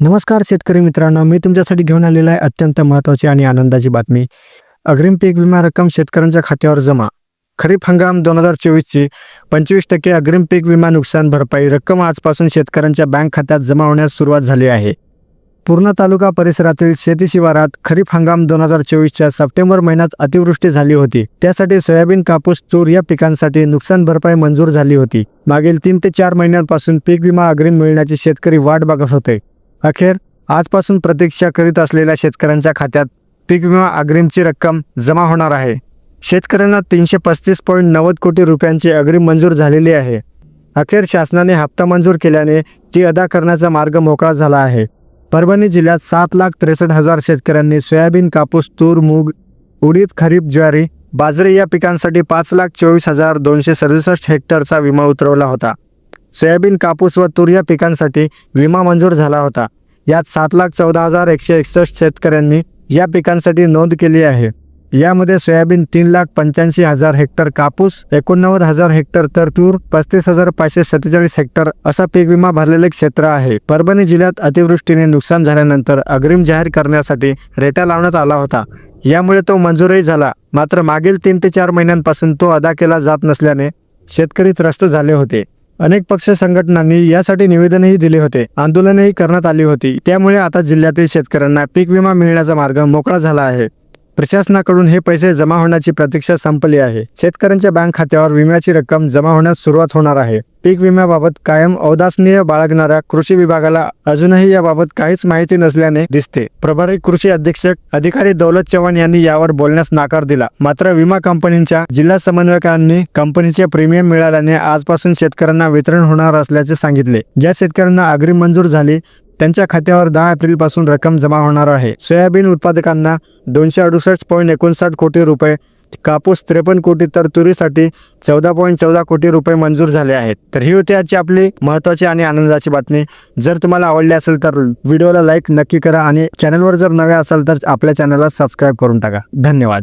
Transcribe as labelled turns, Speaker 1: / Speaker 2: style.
Speaker 1: नमस्कार शेतकरी मित्रांनो मी तुमच्यासाठी घेऊन आलेला आहे अत्यंत महत्त्वाची आणि आनंदाची बातमी. अग्रिम पीक विमा रक्कम शेतकऱ्यांच्या खात्यावर जमा. खरीप हंगाम दोन हजार चोवीसची. पंचवीस टक्के अग्रिम पीक विमा नुकसान भरपाई रक्कम आजपासून शेतकऱ्यांच्या बँक खात्यात जमा होण्यास सुरुवात झाली आहे. पूर्ण तालुका परिसरातील शेती शिवारात खरीप हंगाम दोन हजार चोवीसच्या सप्टेंबर महिन्यात अतिवृष्टी झाली होती. त्यासाठी सोयाबीन कापूस तूर या पिकांसाठी नुकसान भरपाई मंजूर झाली होती. मागील तीन ते चार महिन्यांपासून पीक विमा अग्रिम मिळण्याची शेतकरी वाट बघत होते. अखेर आजपासून प्रतीक्षा करीत असलेल्या शेतकऱ्यांच्या खात्यात पीक विमा अग्रिमची रक्कम जमा होणार आहे. शेतकऱ्यांना तीनशे पस्तीस पॉईंट नव्वद कोटी रुपयांची अग्रिम मंजूर झालेली आहे. अखेर शासनाने हप्ता मंजूर केल्याने ती अदा करण्याचा मार्ग मोकळा झाला आहे. परभणी जिल्ह्यात सात लाख त्रेसष्ट हजार शेतकऱ्यांनी सोयाबीन कापूस तूर मूग उडीद खरीप ज्वारी बाजरी या पिकांसाठी पाच लाख चोवीस हजार दोनशे सदुसष्ट हेक्टरचा विमा उतरवला होता. सोयाबीन कापूस व तूर या पिकांसाठी विमा मंजूर झाला होता. यात सात लाख चौदा हजार एकशे एकसष्ट शेतकऱ्यांनी या पिकांसाठी नोंद केली आहे. यामध्ये सोयाबीन तीन लाख पंच्याऐंशी हजार हेक्टर कापूस एकोणनव्वद हजार हेक्टर तर तूर पस्तीस हजार पाचशे सत्तेचाळीस हेक्टर असा पीक विमा भरलेले क्षेत्र आहे. परभणी जिल्ह्यात अतिवृष्टीने नुकसान झाल्यानंतर अग्रिम जाहीर करण्यासाठी रेटा लावण्यात आला होता. यामुळे तो मंजूरही झाला. मात्र मागील तीन ते चार महिन्यांपासून तो अदा केला जात नसल्याने शेतकरी त्रस्त झाले होते. अनेक पक्ष संघटनांनी यासाठी निवेदनही दिले होते. आंदोलनही करण्यात आली होती. त्यामुळे आता जिल्ह्यातील शेतकऱ्यांना पीक विमा मिळण्याचा मार्ग मोकळा झाला आहे. प्रशासनाकडून हे पैसे जमा होण्याची प्रतीक्षा संपली आहे. शेतकऱ्यांच्या बँक खात्यावर विम्याची रक्कम जमा होण्यास सुरुवात होणार आहे. पीक विम्याबाबत कायम औदासनीय बाळगणाऱ्या कृषी विभागाला अजूनही याबाबत काहीच माहिती नसल्याने दिसते. प्रभारी कृषी अधीक्षक अधिकारी दौलत चव्हाण यांनी यावर बोलण्यास नाकार दिला. मात्र विमा कंपनीच्या जिल्हा समन्वयकांनी कंपनीचे प्रीमियम मिळाल्याने आजपासून शेतकऱ्यांना वितरण होणार असल्याचे सांगितले. ज्या शेतकऱ्यांना अग्रिम मंजूर झाली त्यांच्या खात्यावर दहा एप्रिलपासून रक्कम जमा होणार आहे. सोयाबीन उत्पादकांना दोनशे अडुसष्ट पॉईंट एकोणसाठ कोटी रुपये कापूस त्रेपन्न कोटी तर तुरीसाठी चौदा पॉईंट चौदा कोटी रुपये मंजूर झाले आहेत. तर ही होती आजची आपली महत्त्वाची आणि आनंदाची बातमी. जर तुम्हाला आवडली असेल तर व्हिडिओला लाईक नक्की करा आणि चॅनलवर जर नवे असाल तर आपल्या चॅनलला सबस्क्राईब करून टाका. धन्यवाद.